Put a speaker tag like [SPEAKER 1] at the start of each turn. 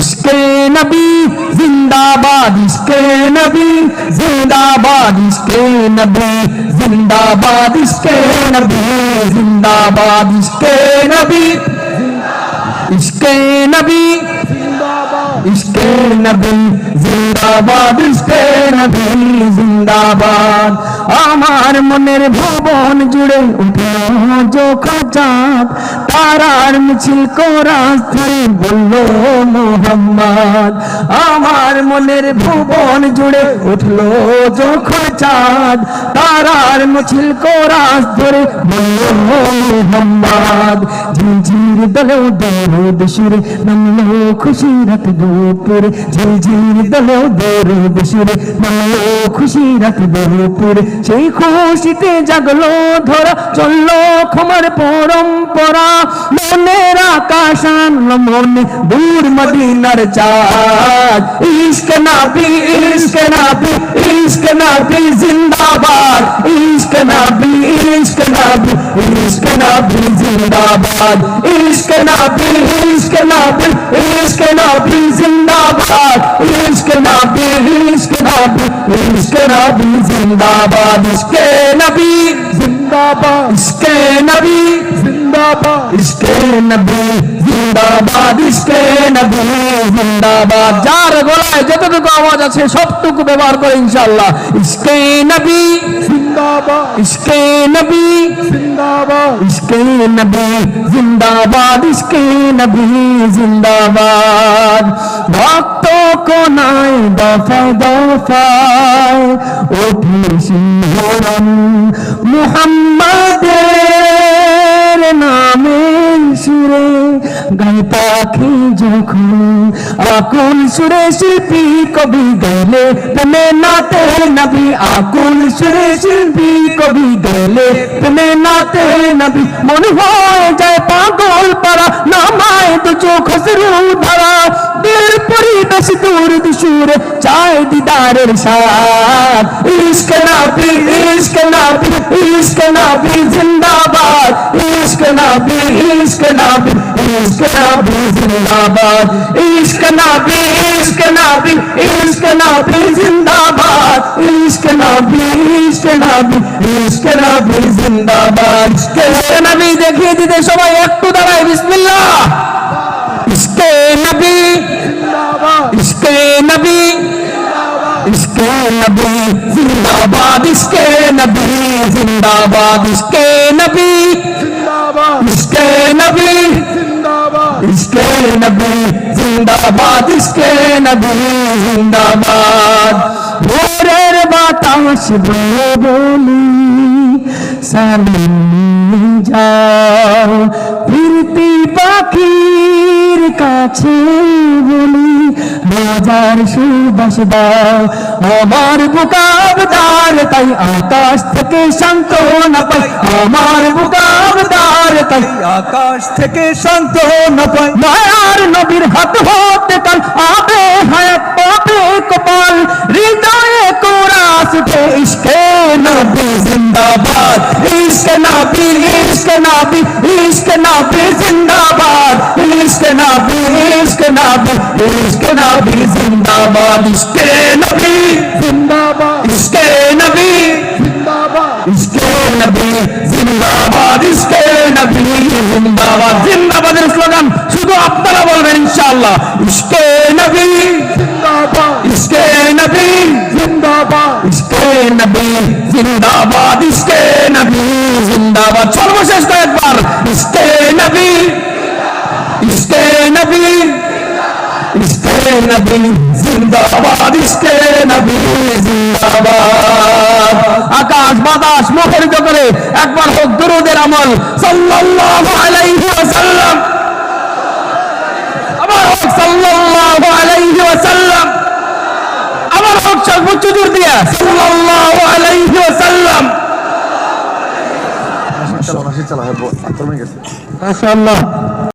[SPEAKER 1] ইশকে নবী, জিন্দাবাদ ইশকে নবী, জিন্দাবাদ ইশকে নবী, জিন্দাবাদ ইশকে নবী, জিন্দাবাদ ইশকে নবী ইশকে নবী ইশকে নবী, জিন্দাবাদ ইশকে নবী, জিন্দাবাদ। আমার মনের ভবন জুড়ে উঠল জোখা চাঁদ তারার মিছিল কোরআন ধরে বলল মোহাম্মদ, আমার মনের ভুবন জুড়ে উঠল যখন চাঁদ তারার মিছিল কোরআন ধরে বলল মোহাম্মদ ঝিঝির দলেও দরুদ সুরে নামলো খুশি রাত দুপুরে। ঝিঝির দলেও দরুদ সুরে নামলো খুশি রাত দুপুরে। সেই খুশিতে জাগলো ধরা চলল ক্ষমার পরম্পরা। মনের আকাশ আনলো মনে দূর মদিনার চাঁদ। ইশক নাবি ইশক নাবি ইশক নাবি, জিন্দাবাদ। ইশক নাবি ইশক নাবি ইশক নাবি জিন্দাবাদ ইশক নাবি ইশক নাবি ইশক নাবি জিন্দাবাদ ইশক নাবি ইশক নাবি ইশক নাবি জিন্দাবাদ ইশক নবী জিন্দাবাদ ইশক নবী জিন্দাবাদ ইশক নবী জিন্দাবাদ ইশক নবী জিন্দাবাদ যার গলায় যতটুকু আওয়াজ আছে সবটুকু ব্যবহার করে ইনশাআল্লাহ ইশক নবী জিন্দাবাদ ইশক নবী জিন্দাবাদ ইশক নবী জিন্দাবাদ ইশক নবী জিন্দাবাদ ভক্ত কোনায় দফায় দফায় ওঠে সিংহরণ মুহাম্মাদের গাই পাখি যখন আকুল সুরে শিল্পী কবি গাইলে, প্রেমে নাতে নবী আকুল সুরে শিল্পী কবি গাইলে, প্রেমে নাতে নবী, মন হয়ে যায় পাগল পারা নামায় দু চোখ শুরু ধারা। দিল পরিবেশ দূর দুসুরে চায় দিদারের সাথ ইশক নাবি ইশক নাবি ইশক নাবি, জিন্দাবাদ। ইশক নাবি ইশক নাবি ইশক নাবি জিন্দাবাদ ইশক নাবি ইশক নাবি ইশক নাবি জিন্দাবাদ ইশক নাবি ইশক নাবি ইশক নাবি জিন্দাবাদ ইশক নাবি দেখিয়ে দিতে সবাই একটু দাঁড়ায় বিসমিল্লাহ ইশকে নবী জিন্দাবাদ ইশকে নবী জিন্দাবাদ ইশকে নবী ইশকে নবী ইশকে নবী জিন্দাবাদ ইশকে নবী জিন্দাবাদ ভোরের বাতাস বলে সামনে যাও ফিরতি পাখির কাছে বলি রাজার সুবাস দাও। আমার বুকাবদার তাই আকাশ থেকে শান্ত না পাই। আমার বুকাবদার তাই
[SPEAKER 2] আকাশ থেকে শান্ত না পাই।
[SPEAKER 1] মায়ার নবীর হাত হতে কাল আবে হায়াত পাবে কপাল, হৃদয়ে কোরাস উঠে। ইশকে নবী জিন্দাবাদ, ইশকে নবী ইশকে নবী ইশকে নবী। ইশকে নবী জিন্দাবাদ ইশকে নবী জিন্দাবাদ ইশকে নবী জিন্দাবাদ ইশকে নবী জিন্দাবাদ ইশকে নবী জিন্দাবাদ জিন্দাবাদের স্লোগান শুধু আপনারা বলবেন ইনশাআল্লাহ ইশকে নবী জিন্দাবাদ ইশকে নবী জিন্দাবাদ ইশকে নবী জিন্দাবাদ ইশকে নবী জিন্দাবাদ সর্বশেষ কয়েকবার ইশকে নবী ইশকে নবী ইশকে নবী জিন্দাবাদ ইশকে নবী জিন্দাবাদ আকাশ বাতাস মুখরিত করে একবার হোক দুরুদের আমল। সাল্লাল্লাহু আলাইহি ওয়াসাল্লাম। আবার হোক সাল্লাল্লাহু আলাইহি ওয়াসাল্লাম। আবার হোক সর্বোচ্চ দূর দিয়া। সাল্লাল্লাহু আলাইহি ওয়াসাল্লাম।
[SPEAKER 2] চালা চালা তোর গেছে।
[SPEAKER 1] মাশাআল্লাহ।